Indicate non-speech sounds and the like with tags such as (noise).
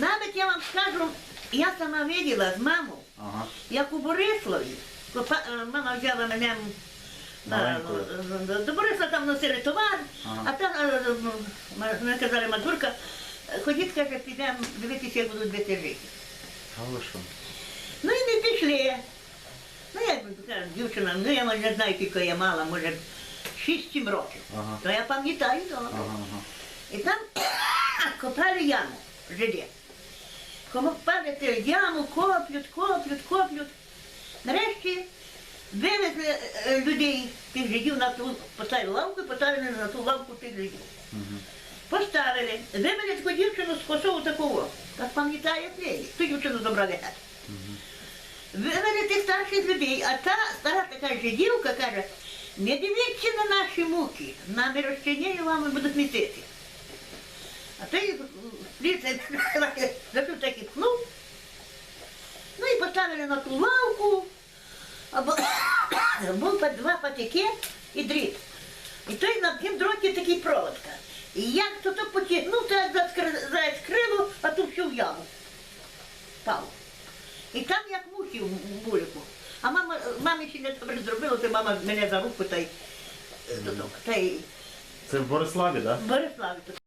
Навіть я вам скажу, я сама виділа з мамою, Ага. як у Бориславі, копа- е, мама взяла мене на, Маленькою. е, до Борисла там носили товар, Ага. а там е, м- ми казали Мазурка, ходіть, каже, підемо дивитися, як будуть діти жити. А ви що? Ну і ми пішли. Ну, би кажу, дівчина, ну я може, не знаю, скільки я мала, може 6-7 років. Ага. То я пам'ятаю того. Ага, ага. І там (coughs) копали яму, жиди. Копали цю яму, коплють, коплють, коплють. Нарешті вивезли е, людей, тих жидів на ту, поставили лавку і поставили на ту лавку тих жидів. Поставили, вивели таку дівчину з косову такого. Так пам'ятає неї. Ту дівчину забрали геть. Вивели тих старших людей, а та стара така жидівка каже, не дивіться на наші муки, нами розчиняє вам і будуть містити. А той пліце за ту так і пхнув. Ну і поставили на ту лавку, або (coughs) був два патики і дріт. І той на тим дроті такий проводка. І як то то потягнув, то як заскри- заскрило, а ту всю в яму. Пав. І там як мухи в бульку. А мама, мамі ще не добре зробила, то мама мене за руку та й, та й Це в Бориславі, так? в Бориславі тут.